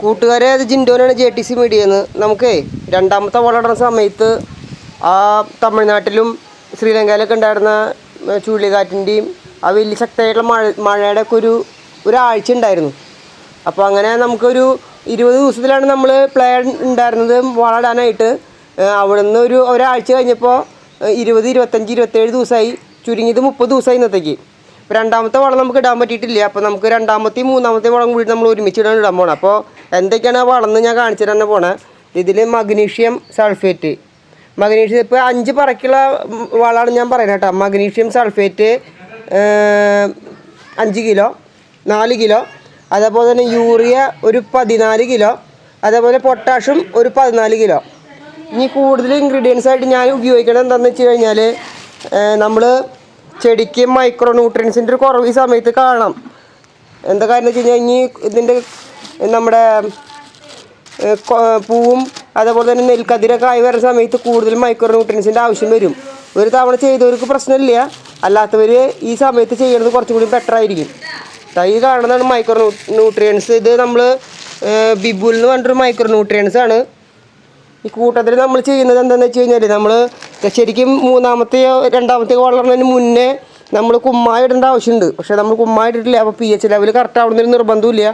കൂട്ടുകാരെ അത് ജിൻഡോനാണ് ജെ ടി സി മീഡിയെന്ന് നമുക്കേ രണ്ടാമത്തെ വളരുന്ന സമയത്ത് ആ തമിഴ്നാട്ടിലും ശ്രീലങ്കയിലൊക്കെ ഉണ്ടായിരുന്ന ചുഴലിക്കാറ്റിന്റെയും ആ വലിയ ശക്തമായിട്ടുള്ള മഴ മഴയുടെ ഒക്കെ ഒരു ഒരാഴ്ച ഉണ്ടായിരുന്നു. അപ്പോൾ അങ്ങനെ നമുക്കൊരു ഇരുപത് ദിവസത്തിലാണ് നമ്മൾ പ്ലാൻ ഉണ്ടായിരുന്നത് വളരാനായിട്ട് അവിടെ നിന്ന് ഒരു ഒരാഴ്ച കഴിഞ്ഞപ്പോൾ ഇരുപത് ഇരുപത്തഞ്ച് ഇരുപത്തേഴ് ദിവസമായി ചുരുങ്ങിയത് മുപ്പത് ദിവസമായി ഇന്നത്തേക്ക്. രണ്ടാമത്തെ വളം നമുക്ക് ഇടാൻ പറ്റിയിട്ടില്ല. അപ്പോൾ നമുക്ക് രണ്ടാമത്തെയും മൂന്നാമത്തെയും വളം കൂടി നമ്മൾ ഒരുമിച്ച് ഇടാൻ പോകണം അപ്പോൾ എന്തൊക്കെയാണ് വളം ഞാൻ കാണിച്ചു തന്നെ പോണേ. ഇതിൽ മഗ്നീഷ്യം സൾഫേറ്റ്. മഗ്നീഷ്യം ഇപ്പോൾ അഞ്ച് പറക്കുള്ള വളമാണ് ഞാൻ പറയുന്നത് കേട്ടോ. മഗ്നീഷ്യം സൾഫേറ്റ് അഞ്ച് കിലോ നാല് കിലോ അതേപോലെ തന്നെ യൂറിയ ഒരു പതിനാല് കിലോ അതേപോലെ പൊട്ടാഷ്യം ഒരു പതിനാല് കിലോ. ഇനി കൂടുതൽ ഇൻഗ്രീഡിയൻസ് ആയിട്ട് ഞാൻ ഉപയോഗിക്കണത് എന്താണെന്ന് വെച്ച് കഴിഞ്ഞാൽ നമ്മൾ ചെടിക്ക് മൈക്രോ ന്യൂട്രിയൻസിന്റെ ഒരു കുറവ് ഈ സമയത്ത് കാണാം. എന്താ കാരണം വെച്ച് കഴിഞ്ഞാൽ ഇനി ഇതിന്റെ നമ്മുടെ പൂവും അതേപോലെ തന്നെ നെൽക്കതിരൊക്കെ ആയി വരുന്ന സമയത്ത് കൂടുതൽ മൈക്രോ ന്യൂട്രിയൻസിന്റെ ആവശ്യം വരും. ഒരു തവണ ചെയ്തവർക്ക് പ്രശ്നമില്ല. അല്ലാത്തവർ ഈ സമയത്ത് ചെയ്യുന്നത് കുറച്ചും കൂടി ബെറ്റർ ആയിരിക്കും. തൈ കാണുന്നതാണ് മൈക്രോ ന്യൂട്രിയൻസ് ഇത് നമ്മൾ ബിബുൽ എന്ന് മൈക്രോ ന്യൂട്രിയൻസ് ആണ്. ഈ കൂട്ടത്തിൽ നമ്മൾ ചെയ്യുന്നത് എന്താണെന്ന് വെച്ച് കഴിഞ്ഞാൽ നമ്മൾ ശരിക്കും മൂന്നാമത്തെയോ രണ്ടാമത്തെയോ വളർന്നതിന് മുന്നേ നമ്മൾ കുമ്മായ ഇടേണ്ട ആവശ്യമുണ്ട്. പക്ഷേ നമ്മൾ കുമ്മായ ഇട്ടിട്ടില്ല. അപ്പോൾ പി എച്ച് ലെവൽ കറക്റ്റ് ആവണമെന്നൊരു നിർബന്ധമില്ല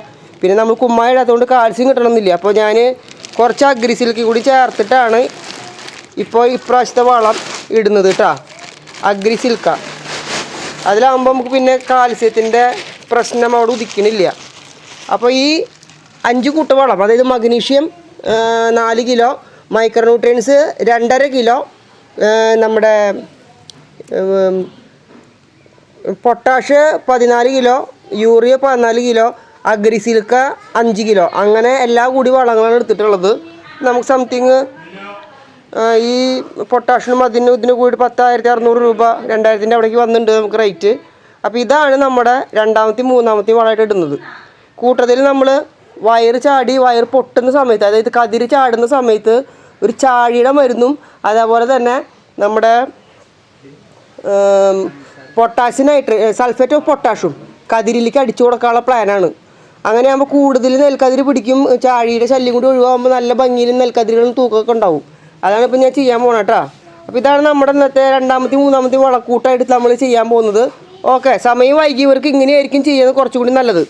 പിന്നെ നമ്മൾ കുമ്മായ ഇടാത്തതുകൊണ്ട് കാൽസ്യം കിട്ടണമെന്നില്ല. അപ്പോൾ ഞാൻ കുറച്ച് അഗ്രിസിലേക്ക് കൂടി ചേർത്തിട്ടാണ് ഇപ്പോൾ ഇപ്രാവശ്യത്തെ വളം ഇടുന്നത് കേട്ടോ അഗ്രിസിൽക്ക അതിലാകുമ്പോൾ നമുക്ക് പിന്നെ കാൽസ്യത്തിന്റെ പ്രശ്നം അവിടെ ഉദിക്കണില്ല. അപ്പോൾ ഈ അഞ്ച് കൂട്ട വളം അതായത് മഗ്നീഷ്യം നാല് കിലോ മൈക്രോ ന്യൂട്രിയൻസ് രണ്ടര കിലോ നമ്മുടെ പൊട്ടാഷ് പതിനാല് കിലോ യൂറിയ പതിനാല് കിലോ അഗ്രിസിൽക്ക അഞ്ച് കിലോ. അങ്ങനെ എല്ലാ കൂടി വളങ്ങളാണ് എടുത്തിട്ടുള്ളത്. നമുക്ക് സംതിങ് ഈ പൊട്ടാഷിനും അതിനും ഇതിന് കൂടി പത്തായിരത്തി അറുന്നൂറ് രൂപ രണ്ടായിരത്തിന്റെ അവിടേക്ക് വന്നിട്ടുണ്ട് നമുക്ക് റേറ്റ് അപ്പോൾ ഇതാണ് നമ്മുടെ രണ്ടാമത്തെയും മൂന്നാമത്തെയും വളമായിട്ട് ഇടുന്നത്. കൂട്ടത്തിൽ നമ്മൾ വയറ് ചാടി വയർ പൊട്ടുന്ന സമയത്ത് അതായത് കതിര് ചാടുന്ന സമയത്ത് ഒരു ചാഴിയുടെ മരുന്നും അതേപോലെ തന്നെ നമ്മുടെ പൊട്ടാസ്യം നൈട്രേ സൾഫേറ്റ് ഓഫ് പൊട്ടാഷും കതിരിലേക്ക് അടിച്ചു കൊടുക്കാനുള്ള പ്ലാനാണ് അങ്ങനെ ആകുമ്പോൾ കൂടുതൽ നെൽക്കതിര് പിടിക്കും ചാഴിയുടെ ശല്യം കൂടി ഒഴിവാകുമ്പോൾ നല്ല ഭംഗിയിലും നെൽക്കതിരുകളും തൂക്കമൊക്കെ ഉണ്ടാവും. അതാണ് ഇപ്പം ഞാൻ ചെയ്യാൻ പോകണം കേട്ടോ അപ്പോൾ ഇതാണ് നമ്മുടെ ഇന്നത്തെ രണ്ടാമത്തെയും മൂന്നാമത്തെയും വളക്കൂട്ടായിട്ട് നമ്മൾ ചെയ്യാൻ പോകുന്നത്. ഓക്കെ സമയം വൈകിയവർക്ക് ഇങ്ങനെയായിരിക്കും ചെയ്യുന്നത് കുറച്ചുകൂടി നല്ലത്.